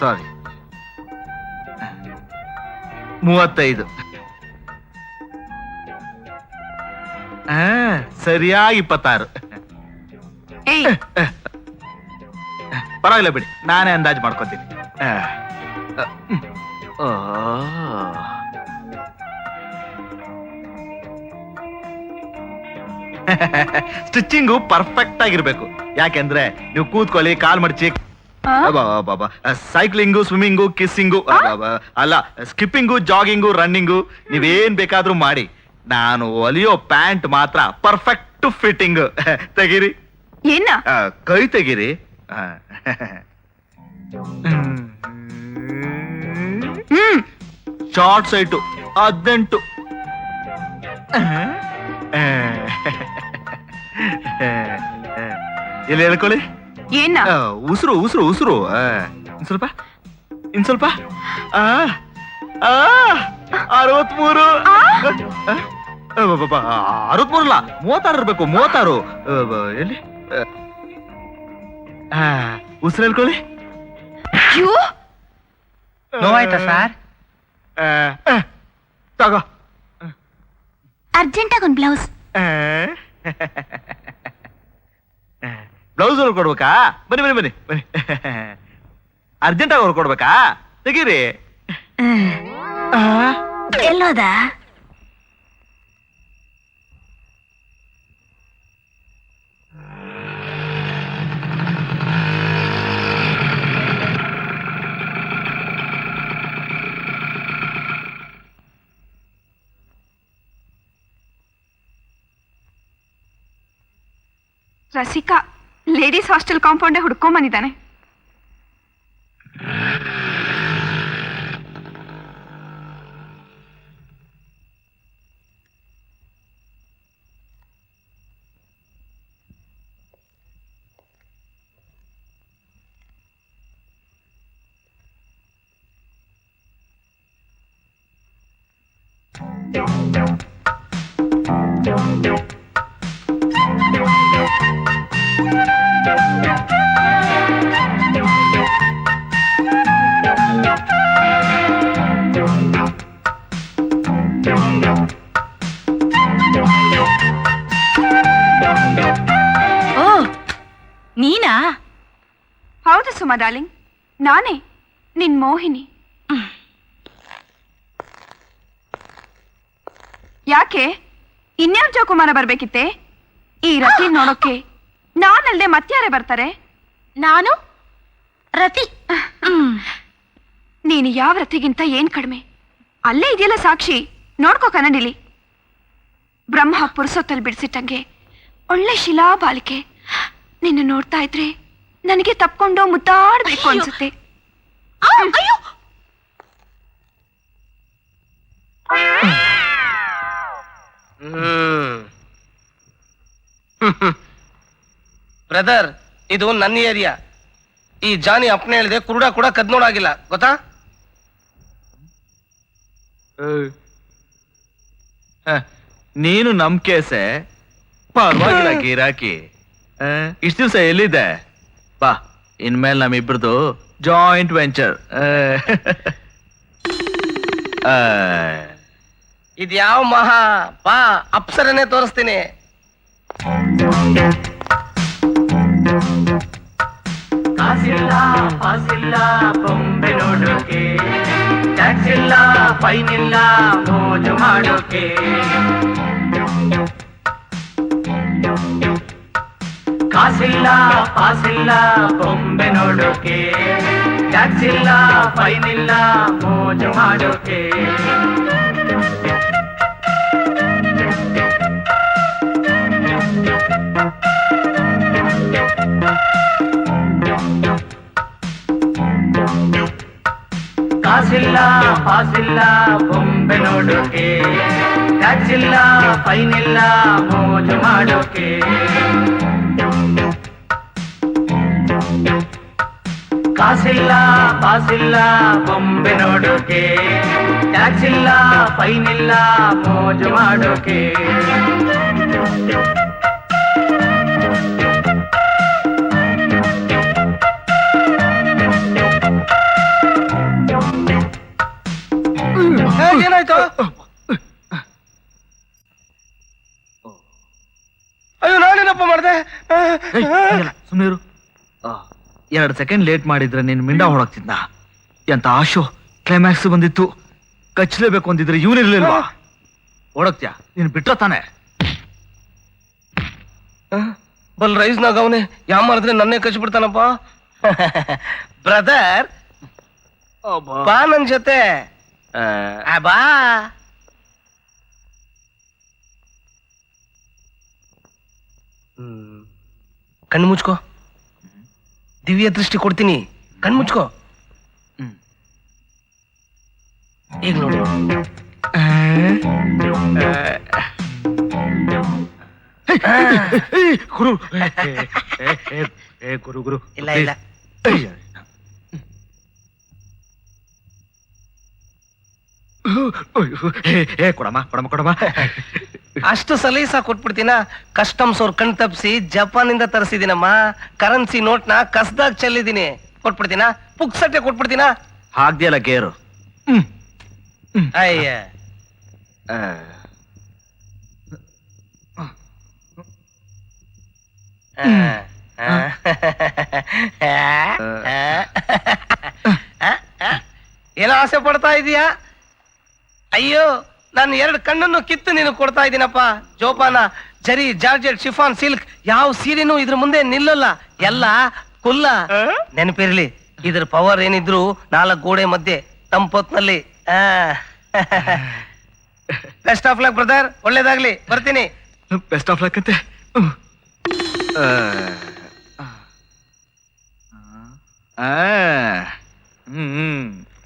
ಸಾರಿ ಮೂವತ್ತೈದು. ಆ, ಸರಿಯಾಗಿ ಇಪ್ಪತ್ತಾರು. ಪರವಾಗಿಲ್ಲ ಬಿಡಿ ನಾನೇ ಅಂದಾಜು ಮಾಡ್ಕೊತೀನಿ. ಸ್ಟಿಚಿಂಗು ಪರ್ಫೆಕ್ಟ್ ಆಗಿರ್ಬೇಕು. ಯಾಕೆಂದ್ರೆ ನೀವು ಕೂತ್ಕೊಳ್ಳಿ ಕಾಲ್ ಮಡಚಿ? ಸೈಕ್ಲಿಂಗು ಸ್ವಿಮ್ಮಿಂಗು ಕಿಸ್ಸಿಂಗು ಅಲ್ಲ ಸ್ಕಿಪ್ಪಿಂಗು ಜಾಗಿಂಗು ರನ್ನಿಂಗು ನೀವೇನ್ ಬೇಕಾದ್ರೂ ಮಾಡಿ. ನಾನು ಒಲಿಯೋ ಪ್ಯಾಂಟ್ ಮಾತ್ರ ಪರ್ಫೆಕ್ಟ್ ಫಿಟ್ಟಿಂಗ್ ತೆಗೀರಿ. ಏನ? ಕೈ ತೆಗೀರಿ. ಶಾರ್ಟ್ ಸೈಟು ಹದಿನೆಂಟು. ಇಲ್ಲಿ ಹೇಳ್ಕೊಳ್ಳಿ? ಏನ? ಉಸಿರು ಉಸಿರು ಉಸಿರು. ಆ, ಇನ್ ಸ್ವಲ್ಪ ಇನ್ ಸ್ವಲ್ಪ ಆ, ಆ, ಅರವತ್ಮೂರು ಅರವತ್ಮೂರು ಅಲ್ಲ ಮೂವತ್ತಾರು ಇರ್ಬೇಕು ಮೂವತ್ತಾರು. ಎಲ್ಲಿ? ಉಸಿರು ಹೇಳ್ಕೊಳ್ಳಿ. ನೋವಾಯ್ತಾ ಸರ್? ತಗೋ. ಅರ್ಜೆಂಟ್ ಆಗಿ ಒಂದ್ ಬ್ಲೌಸ್. ಬ್ಲೌಸ್ ಕೊಡ್ಬೇಕಾ? ಬನ್ನಿ ಬನ್ನಿ ಬನ್ನಿ ಬನ್ನಿ. ಅರ್ಜೆಂಟ್ ಆಗಿ ಕೊಡ್ಬೇಕಾ? ತೆಗೀರಿ. ಎಲ್ಲೋದ? ರಸಿಕಾ ಲೇಡೀಸ್ ಹಾಸ್ಟೆಲ್ ಕಾಂಪೌಂಡೇ ಹುಡ್ಕೊಂಡ್ ಬಂದಿದ್ದಾನೆ ಓ ನೀನಾ? ಹೌದು ಸುಮಾ ಡಾರ್ಲಿಂಗ್. ನಾನೇ ನಿನ್ ಮೋಹಿನಿ. ಯಾಕೆ? ಇನ್ಯಾವ ಜೋಕುಮಾರ ಬರ್ಬೇಕಿತ್ತೆ? ಈ ರತಿ ನೋಡೋಕೆ ನಾನಲ್ಲದೆ ಮತ್ಯಾರೇ ಬರ್ತಾರೆ? ನಾನು? ರತಿ. ನೀನು ಯಾವ ರತಿಗಿಂತ ಏನ್ ಕಡಿಮೆ? ಅಲ್ಲೇ ಇದೆಯಲ್ಲ ಸಾಕ್ಷಿ? ನೋಡ್ಕೋ ಕನ್ನಡಿಲಿ. ಬ್ರಹ್ಮ ಪುರುಸೊತ್ತಲ್ಲಿ ಬಿಡಿಸಿಟ್ಟಂಗೆ ಒಳ್ಳೆ ಶಿಲಾ ಬಾಲಿಕೆ. ನಿನ್ನ ನೋಡ್ತಾ ಇದ್ರೆ ನನಗೆ ತಪ್ಕೊಂಡು ಮುದ್ದಾಡ್ಬೇಕು ಅಯ್ಯೋ. ಅನ್ಸುತ್ತೆ. ಬ್ರದರ್ ಇದು ನನ್ನ ಏರಿಯಾ. ಈ ಜಾನಿ ಅಪ್ನೆ ಹೇಳಿದೆ ಕುರುಡ ಕೂಡ ಕದ್ ನೋಡಾಗಿಲ್ಲ ಗೊತ್ತಾ ನೀನು ನಮ್ ಕೇಸೆ ಪರವಾಗಿಲ್ಲ ಗಿರಾಕಿ. ಇಷ್ಟ ದಿವಸ ಎಲ್ಲಿದೆ ಬಾ, ಇನ್ಮೇಲೆ ನಮ್ಮಿಬ್ರದು ಜಾಯಿಂಟ್ ವೆಂಚರ್ ಇದ್ಯಾವ ಮಹಾ? ಬಾ ಅಪ್ಸರನೇ ತೋರಿಸ್ತೀನಿ. ಫೈನ್ ಇಲ್ಲ ಮೋಜು ಮಾಡೋಕೆ. ಕಾಸಿಲ್ಲ ಪಾಸಿಲ್ಲ ಬೊಂಬೆ ನೋಡೋಕೆ. ಟ್ಯಾಕ್ಸಿಲ್ಲ ಫೈನಿಲ್ಲ ಮೋಜು ಮಾಡೋಕೆ. ಕಾಸಿಲ್ಲ ಪಾಸಿಲ್ಲ ಬೊಂಬೆ ನೋಡೋಕೆ ಟ್ಯಾಕ್ಸ್ ಇಲ್ಲ ಫೈನ್ ಇಲ್ಲ ಮೋಜು ಮಾಡೋಕೆ ಕಾಸಿಲ್ಲ ಪಾಸಿಲ್ಲ ಬೊಂಬೆ ನೋಡೋಕೆ ಟ್ಯಾಕ್ಸ್ ಇಲ್ಲ ಫೈನ್ ಇಲ್ಲ ಮೋಜು ಮಾಡೋಕೆ ಏನಾಯ್ತು? ಅಯ್ಯೋ ನಾನೇನಪ್ಪ ಮಾಡಿದೆ? ಸುಮ್ಮನೆ ಎರಡು ಸೆಕೆಂಡ್ ಲೇಟ್ ಮಾಡಿದ್ರೆ ನೀನು ಮಿಂಡ ಹೊಡಕ್ತಿದ್ನ ಎಂತ ಆಶೋ ಕ್ಲೈಮ್ಯಾಕ್ಸ್ ಬಂದಿತ್ತು. ಕಚ್ಚಲೇಬೇಕು ಅಂದಿದ್ರೆ ಇರಲಿಲ್ಲ ಹೊಡಕ್ತ್ಯಾ ನೀನು ಬಿಟ್ರ ತಾನೆ? ಬಲ್ ರೈಸ್ನಾಗ ಅವನೇ ಯಾವ ಮಾಡಿದ್ರೆ ನನ್ನೇ ಕಚ್ಚಿ ಬಿಡ್ತಾನಪ್ಪ ಬ್ರದರ್ ಬಾ ನನ್ ಜೊತೆ ಬಾ ಹ್ಮ್. ಕಣ್ಣು ಮುಚ್ಕೋ. ದಿವ್ಯ ದೃಷ್ಟಿ ಕೊಡ್ತೀನಿ. ಕಣ್ಣು ಮುಚ್ಕೋ. ಹ್ಮ್. ಈಗ ನೋಡಿ. ಗುರು. ಏ, ಏ, ಗುರು ಗುರು. ಇಲ್ಲ, ಇಲ್ಲ. ಅಯ್ಯ. ಅಯ್ಯೋ, ಏ, ಕೊಡಮ್ಮ ಕೊಡಮ್ಮ ಕೊಡಮ್ಮ. ಅಷ್ಟು ಸಲೀಸ ಕೊಟ್ಬಿಡ್ತೀನ? ಕಸ್ಟಮ್ಸ್ ಅವ್ರ ಕಣ್ ತಪ್ಸಿ ಇಂದ ತರಿಸಿದೀನಮ್ಮ ಕರೆನ್ಸಿ ನೋಟ್ನ ಕಸ್ದಾಗ ಚೆಲ್ಲಿದೀನಿ ಕೊಟ್ಬಿಡ್ತೀನ? ಪುಕ್ಸಟ್ಟೆ ಕೊಟ್ಬಿಡ್ತೀನ? ಹಾಕ್ದಿಯಲ್ಲ ಗೇರು. ಅಯ್ಯ. ಏನೋ ಆಸೆ ಪಡ್ತಾ ಇದೀಯಾ? ಅಯ್ಯೋ ನಾನು ಎರಡು ಕಣ್ಣನ್ನು ಕಿತ್ತು ನೀನು ಕೊಡ್ತಾ ಇದ್ದೀನಪ್ಪ. ಜೋಪಾನ ಜರಿ ಜಾರ್ಜೆಟ್ ಶಿಫಾನ್ ಸಿಲ್ಕ್ ಯಾವ ಸೀರೆನೂ ಇದ್ರ ಮುಂದೆ ನಿಲ್ಲಲ್ಲ. ಎಲ್ಲ ಕುಲ್ಲ. ನೆನಪಿರ್ಲಿ ಇದ್ರ ಪವರ್ ಏನಿದ್ರು ನಾಲ್ಕು ಗೋಡೆ ಮಧ್ಯೆ ತಂಪೊತ್ನಲ್ಲಿ. ಬೆಸ್ಟ್ ಆಫ್ ಲಕ್ ಬ್ರದರ್ ಒಳ್ಳೇದಾಗ್ಲಿ. ಬರ್ತೀನಿ. ಬೆಸ್ಟ್ ಆಫ್ ಲಕ್ ಅಂತೆ. ಹ್ಮ್.